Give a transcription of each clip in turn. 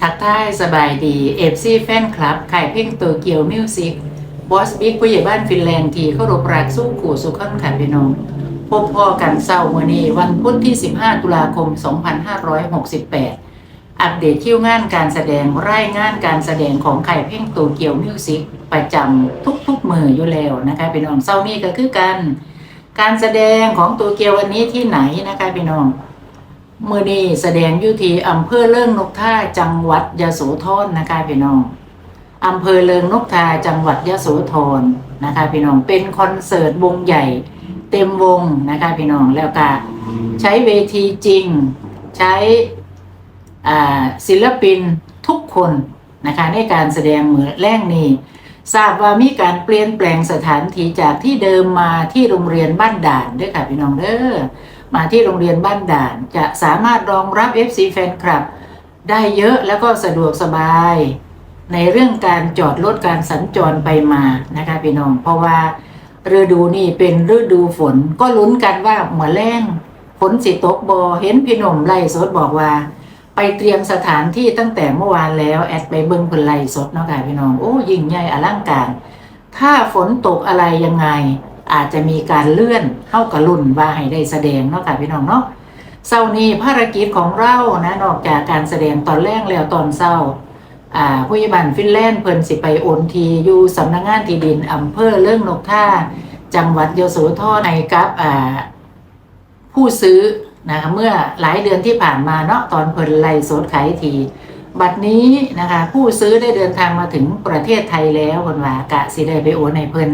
ทักทายสบายดีเอฟซีแฟนคลับไขายเพลงตัวเกียวมิวสิกบอสบิ๊กผู้ใหญ่บ้านฟินแลนด์ที่เข้ารบรักสู้ขู่สุขันค่ะพี่น้อง พบพ่อกันเศร้าวันนี้วันพุธที่ 15 ตุลาคม 2568 อัปเดตคิวงานการแสดงไรายงานการแสดงของไข่เพ่งตัวเกียวมิวสิกประจำทุกๆมืออยู่แล้วนะคะพี่น้องเศร้านี้ก็คือกัน การแสดงของตัวเกียววันนี้ที่ไหนนะคะพี่น้อง มื่อนี้แสดงยู่ที่อำเภอเลิงนกท่าจังหวัดยโสธรนะคะพี่น้องอำเภอเลิงนกทาจังหวัดยโสธรนะคะพี่น้องเป็นคอนเสิร์ตวงใหญ่ เต็มวงนะคะพี่น้องแล้วก็ใช้เวทีจริง ใช้ศิลปินทุกคนนะคะในการแสดงเหมือแรกนี้ทราบว่ามีการเปลี่ยนแปลงสถานที่จากที่เดิมมาที่โรงเรียนบ้านด่านด้วยค่ะพี่น้องเด้อ มาที่โรงเรียนบ้านด่าน จะสามารถรองรับ FC แฟนคลับ ได้เยอะแล้วก็สะดวกสบาย ในเรื่องการจอดรถการสัญจรไปมานะคะพี่น้อง เพราะว่าฤดูนี่เป็นฤดูฝนก็ลุ้นกันว่าเหมือแรงฝนสิตกบอเห็นพี่หนุ่มไล่สดบอกว่า ไปเตรียมสถานที่ตั้งแต่เมื่อวานแล้วแอดไปเบิ้งเพิ่นไล่สดเนาะค่ะพี่น้องโอ้ยิ่งใหญ่อลังการ ถ้าฝนตกอะไรยังไง อาจจะมีการเลื่อนเข้ากับรุ่นว่าให้ได้แสดงเนาะค่ะพี่น้องเนาะเศร้านี้ภารกิจของเรานะนอกจากการแสดงตอนแรกแล้วตอนเศร้าผู้ใหญ่บ้านฟินแลนด์เพิ่นสิไปโอนทีอยู่สำนักงานที่ดินอำเภอเรื่องนกท่า จังหวัดยโสธรในกับผู้ซื้อนะคะเมื่อหลายเดือนที่ผ่านมาเนาะตอนเพิ่นไล่สดขายทีบัดนี้นะคะผู้ซื้อได้เดินทางมาถึงประเทศไทยแล้วคนว่ากะสิได้ไปโอนให้เพิ่น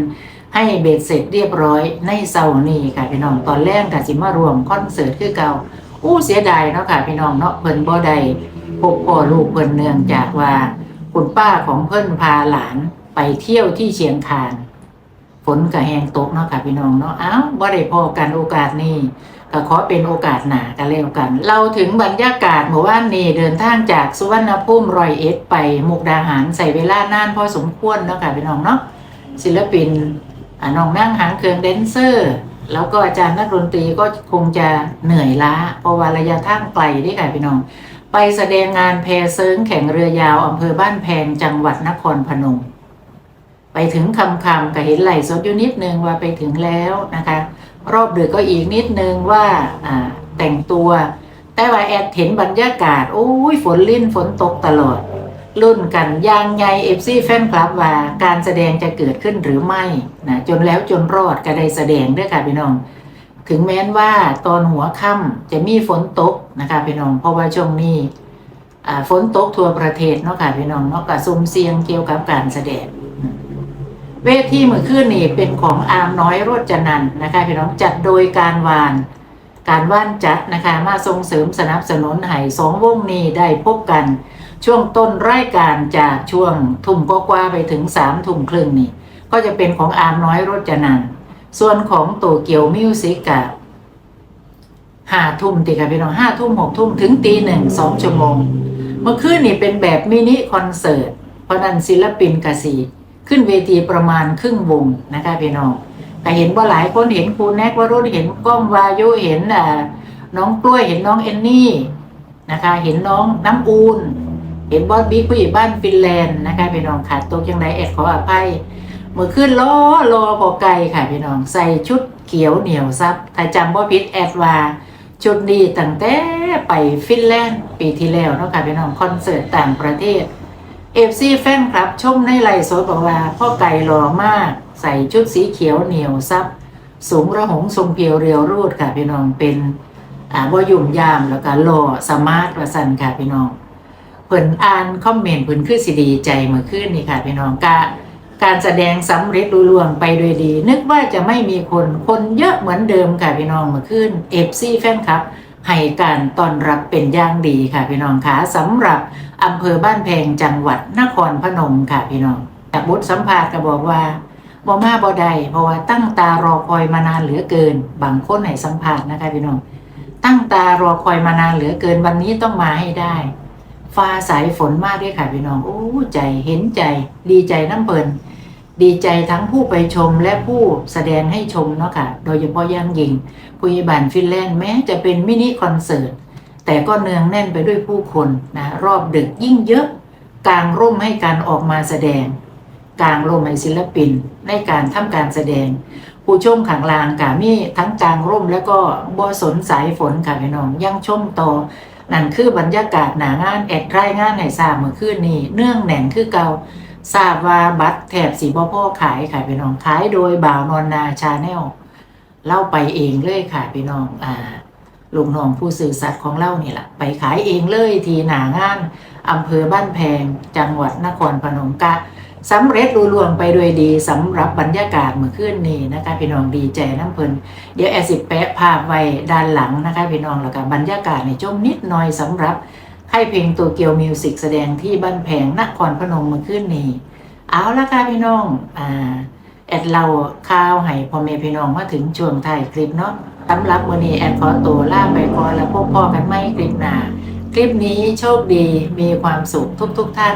ให้เบ็ดเสร็จเรียบร้อยในเสาร์นี้ค่ะพี่น้องตอนแรกกะสิมารวมคอนเสิร์ตคือเก่าอู้เสียดายเนาะค่ะพี่น้องเนาะเพิ่นบ่ได้พบพ่อลูกเพิ่นเนื่องจากว่าคุณป้าของเพิ่นพาหลานไปเที่ยวที่เชียงคานฝนก็แห้งตกเนาะค่ะพี่น้องเนาะอ้าวบ่ได้พอกันโอกาสนี้ก็ขอเป็นโอกาสหนากันแล้วกัน เราถึงบรรยากาศเมื่อวานนี้เดินทางจากสุวรรณภูมิรอยเอ็ดไปมุกดาหารใส่เวลานานพอสมควรเนาะค่ะพี่น้องเนาะศิลปิน น้องนั่งหางเครื่องแดนเซอร์ แล้วก็อาจารย์นักดนตรีก็คงจะเหนื่อยล้าเพราะว่าระยะทางไกลด้วยค่ะพี่น้อง ไปแสดงงานแพเซิงแข่งเรือยาวอำเภอบ้านแพงจังหวัดนครพนม ไปถึงคำคำก็เห็นไหลสดอยู่นิดนึงว่าไปถึงแล้วนะคะ รอบดึกก็อีกนิดนึงว่าอ่าแต่งตัว แต่ว่าแอดเห็นบรรยากาศโอ้ยฝนลิ่นฝนตกตลอด รุ่นกันยางใยเอฟซีแฟนคลับว่าการแสดงจะเกิดขึ้นหรือไม่นะจนแล้วจนรอดก็ได้แสดงด้วยค่ะพี่น้อง ถึงแม้นว่าตอนหัวค่ำจะมีฝนตกนะคะพี่น้อง เพราะว่าช่วงนี้ฝนตกทั่วประเทศเนาะค่ะพี่น้องเนาะกับซุ่มเสียงเกี่ยวกับการแสดง เวทีเมื่อคืนนี่เป็นของอาร์มน้อยโรจนันท์นะคะพี่น้องจัดโดยการวานการว่านจัดนะคะมาส่งเสริมสนับสนุนให้สองวงนี้ได้พบกัน ช่วงต้นรายการจากช่วงทุ่มกกว่าไปถึงสามทุ่มครึ่งนี่ ก็จะเป็นของอาร์มน้อยโรจนันส่วนของโตเกียวมิวสิกอะห้าทุ่มตีกันพี่น้องห้าทุ่มหกทุ่มถึงตีหนึ่งสองชั่วโมง เมื่อคืนนี่เป็นแบบมินิคอนเสิร์ต เพราะนั้นศิลปินกสีขึ้นเวทีประมาณครึ่งวงนะคะพี่น้องแต่เห็นว่าหลายคนเห็นครูแนกว่ารุษเห็นก้องวายุเห็นอ่าน้องกล้วยเห็นน้องเอนนี่นะคะ เห็นน้องน้ำอูน เห็นบอสบิ๊กผู้ใหญ่บ้านฟินแลนด์นะคะพี่น้องขาดตัวยังไงแอดขออภัยเมื่อขึ้นล้อรอพอไกลค่ะพี่น้องใส่ชุดเขียวเหนียวซับถ้าจำบ่ผิดแอดว่าชุดนี้ตั้งแต่ไปฟินแลนด์ปีที่แล้วเนาะค่ะพี่น้องคอนเสิร์ตต่างประเทศเอฟซีแฟนคลับชมในไลฟ์สดบอกว่าพ่อไก่หล่อมาก ใส่ชุดสีเขียวเหนียวซับสูงระหงทรงเพียวเรียวรูดค่ะพี่น้องเป็นอ่าบ่ยุ่มยามแล้วก็หล่อสมาร์ทว่าสั่นค่ะพี่น้อง เพิ่นอ่านคอมเมนต์เพิ่นคือสิดีใจเมื่อคืนนี่ค่ะพี่น้องกะการแสดงสำเร็จลุล่วงไปโดยดี นึกว่าจะไม่มีคนคนเยอะเหมือนเดิมค่ะพี่น้องเมื่อคืนเอฟซีแฟนคลับให้การต้อนรับเป็นอย่างดีค่ะพี่น้องคะสำหรับอำเภอบ้านแพงจังหวัดนครพนมค่ะพี่น้องจากบทสัมภาษณ์ก็บอกว่าบ่มาบ่ได้เพราะว่าตั้งตารอคอยมานานเหลือเกิน บางคนให้สัมภาษณ์นะคะพี่น้อง ตั้งตารอคอยมานานเหลือเกินวันนี้ต้องมาให้ได้ ฟ้าสายฝนมากด้วยค่ะพี่น้องโอ้ใจเห็นใจ ดีใจน้ำเพลินดีใจทั้งผู้ไปชมและผู้แสดงให้ชมเนาะค่ะ โดยเฉพาะย่างยิงผู้ใหญ่บ้านฟินแลนด์แม้จะเป็นมินิคอนเสิร์ต แต่ก็เนืองแน่นไปด้วยผู้คนนะรอบดึกยิ่งเยอะ กลางร่มให้การออกมาแสดง กลางร่มให้ศิลปินในการทำการแสดง ผู้ชมขังลางกามีทั้งกลางร่มแล้วก็บ่สนสายฝนค่ะพี่น้องยังชมต่อ นั่นคือบรรยากาศหนางานแอดรายงานให้ทราบเมื่อคืนนี้เนื่องแหน่นคือเก่าทราบว่าบัตรแถบสีบ่พ่อขายค่ะพี่น้องขายโดยบ่าวนอนนาชาแนลเล่าไปเองเลยค่ะพี่น้องอ่าลุงน้องผู้สื่อสัตย์ของเล่านี่แหละไปขายเองเลยทีหนางานอำเภอบ้านแพง จังหวัดนครพนมกะ สำเร็จลุล่วงไปด้วยดีสำหรับบรรยากาศเมื่อคืนนี้นะคะพี่น้องดีใจน้ำเพลินเดี๋ยวแอร์สิแปะภาพไว้ด้านหลังนะคะพี่น้องแล้วก็บรรยากาศในจมนิดหน่อยสำหรับค่ายเพลงตัวเกียวมิวสิกแสดงที่บ้านแพงนครพนมเมื่อคืนนี้ เอาละค่ะพี่น้องอ่าแอดเราข่าวให้พ่อแม่พี่น้องมาถึงช่วงท้ายคลิปเนาะสำหรับวันนี้แอดขอตัวลาไปก่อนแล้วพบพ่อกันไม่คลิปหน้าคลิปนี้โชคดีมีความสุขทุกๆทท่าน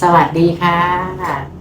สวัสดีค่ะ